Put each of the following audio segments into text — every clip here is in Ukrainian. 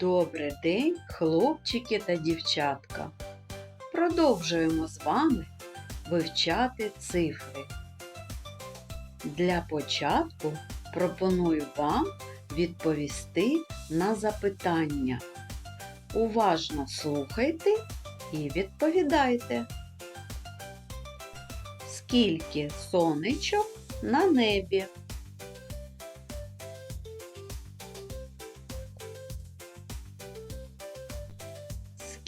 Добрий день, хлопчики та дівчатка. Продовжуємо з вами вивчати цифри. Для початку пропоную вам відповісти на запитання. Уважно слухайте і відповідайте. Скільки сонечок на небі?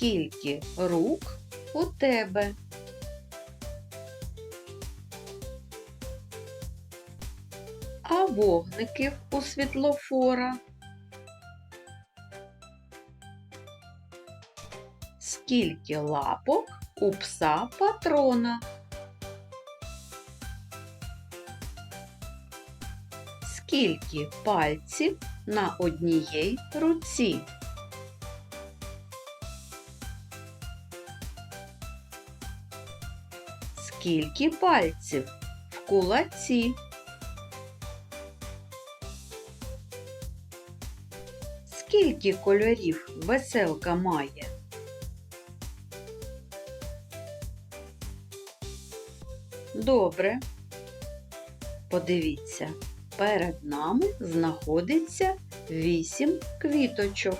Скільки рук у тебе? А вогників у світлофора? Скільки лапок у пса патрона? Скільки пальців на однієї руці? Скільки пальців в кулаці? Скільки кольорів веселка має? Добре. Подивіться, перед нами знаходиться вісім квіточок.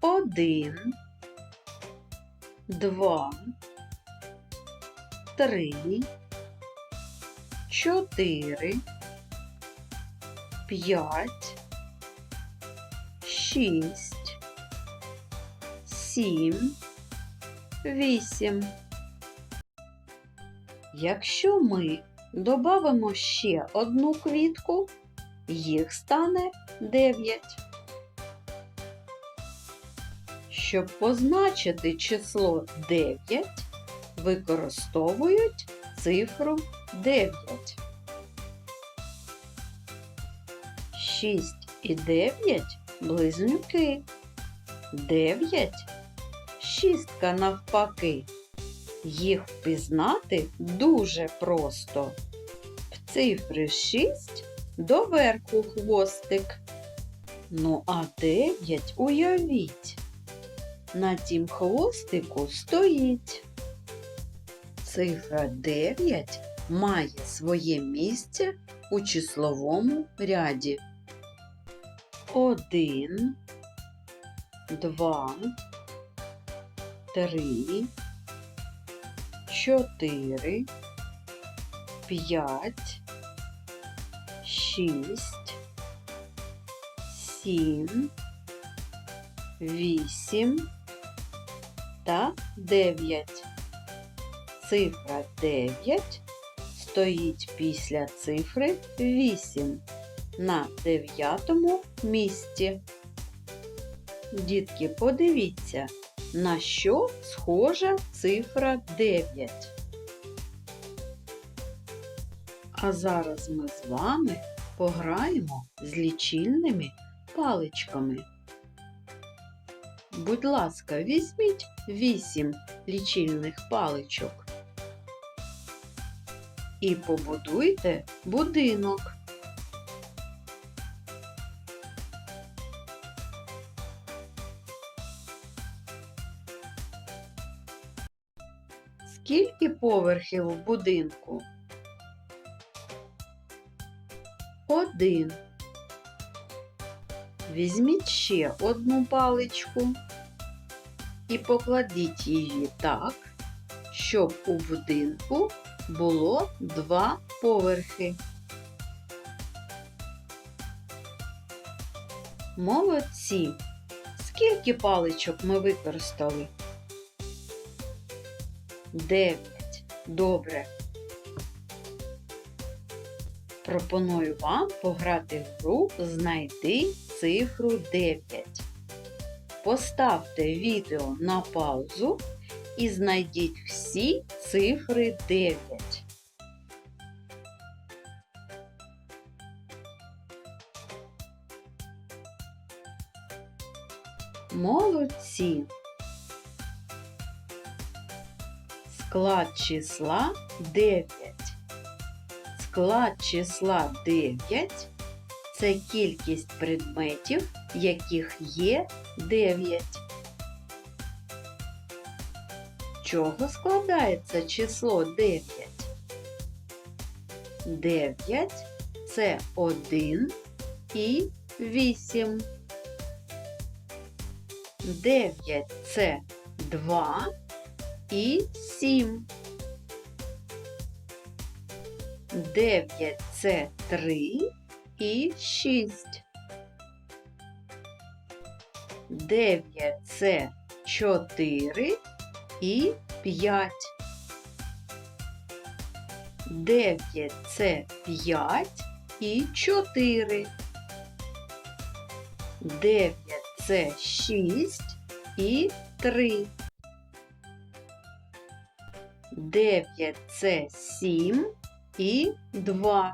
Один, два, три, чотири, п'ять, шість, сім, вісім. Якщо ми додамо ще одну квітку, їх стане дев'ять. Щоб позначити число 9, використовують цифру 9. 6 і 9 близнюки. 9 шістка навпаки. Їх впізнати дуже просто. В цифри 6 доверху хвостик. Ну а 9 уявіть. На тім хвостику стоїть. Цифра 9 має своє місце у числовому ряді. Один, два, три, чотири, п'ять, шість, сім, вісім та 9. Цифра 9 стоїть після цифри 8 на дев'ятому місці. Дітки, подивіться, на що схожа цифра 9. А зараз ми з вами пограємо з лічильними паличками. Будь ласка, візьміть 8 лічильних паличок і побудуйте будинок. Скільки поверхів в будинку? Один. Візьміть ще одну паличку і покладіть її так, щоб у будинку було два поверхи. Молодці! Скільки паличок ми використали? Дев'ять. Добре. Пропоную вам пограти в гру Знайди цифру 9. Поставте відео на паузу і знайдіть всі цифри 9. Молодці! Склад числа 9. Склад числа 9 це кількість предметів, яких є 9. Чого складається число 9? 9 це 1 і 8. 9 це 2 і 7. 9 це 3 і 6. 9 це 4 і 5. 9 це 5 і 4. 9 це 6 і 3. 9 це 7 і 2.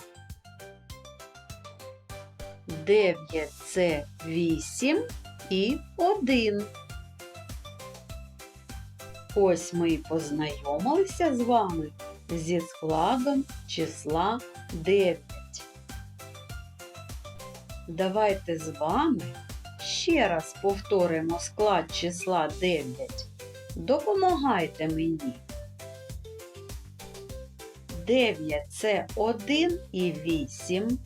9 це 8 і 1. Ось ми і познайомилися з вами зі складом числа 9. Давайте з вами ще раз повторимо склад числа 9. Допомагайте мені. 9 це 1 і 8.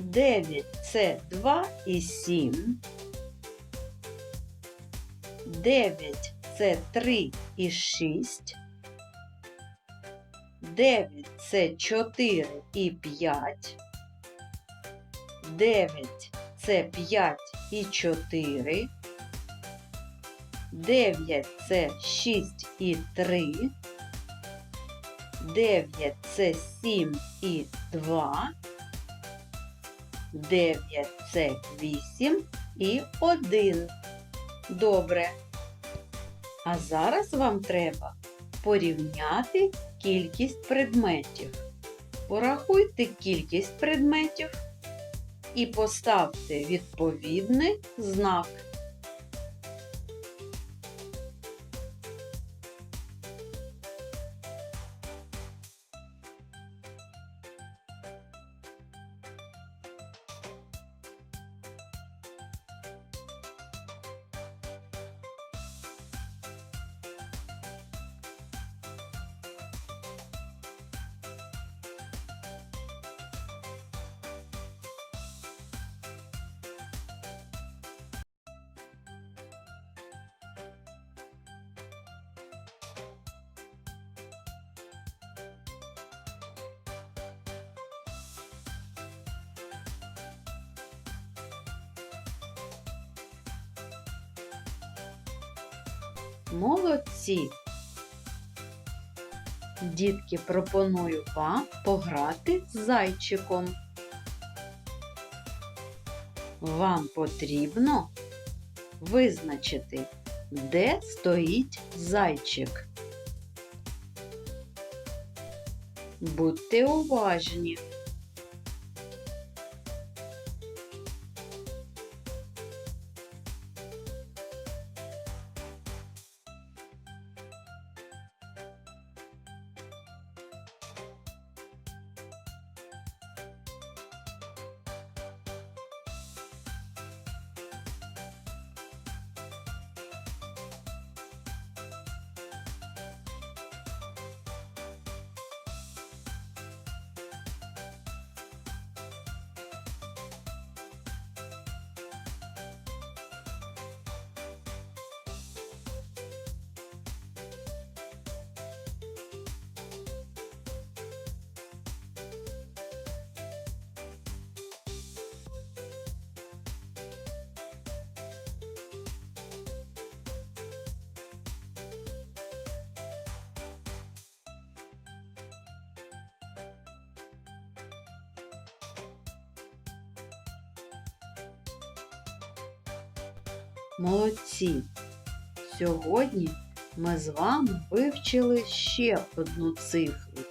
9 це 2 і 7. 9 це 3 і 6. 9 це 4 і 5. 9 це 5 і 4. 9 це 6 і 3. 9 це 7 і 2. 9 це 8 і 1. Добре. А зараз вам треба порівняти кількість предметів. Порахуйте кількість предметів і поставте відповідний знак. Молодці! Дітки, пропоную вам пограти з зайчиком. Вам потрібно визначити, де стоїть зайчик. Будьте уважні. Молодці! Сьогодні ми з вами вивчили ще одну цифру,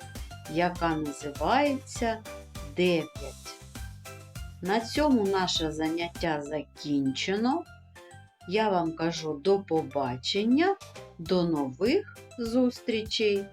яка називається 9. На цьому наше заняття закінчено. Я вам кажу до побачення, до нових зустрічей!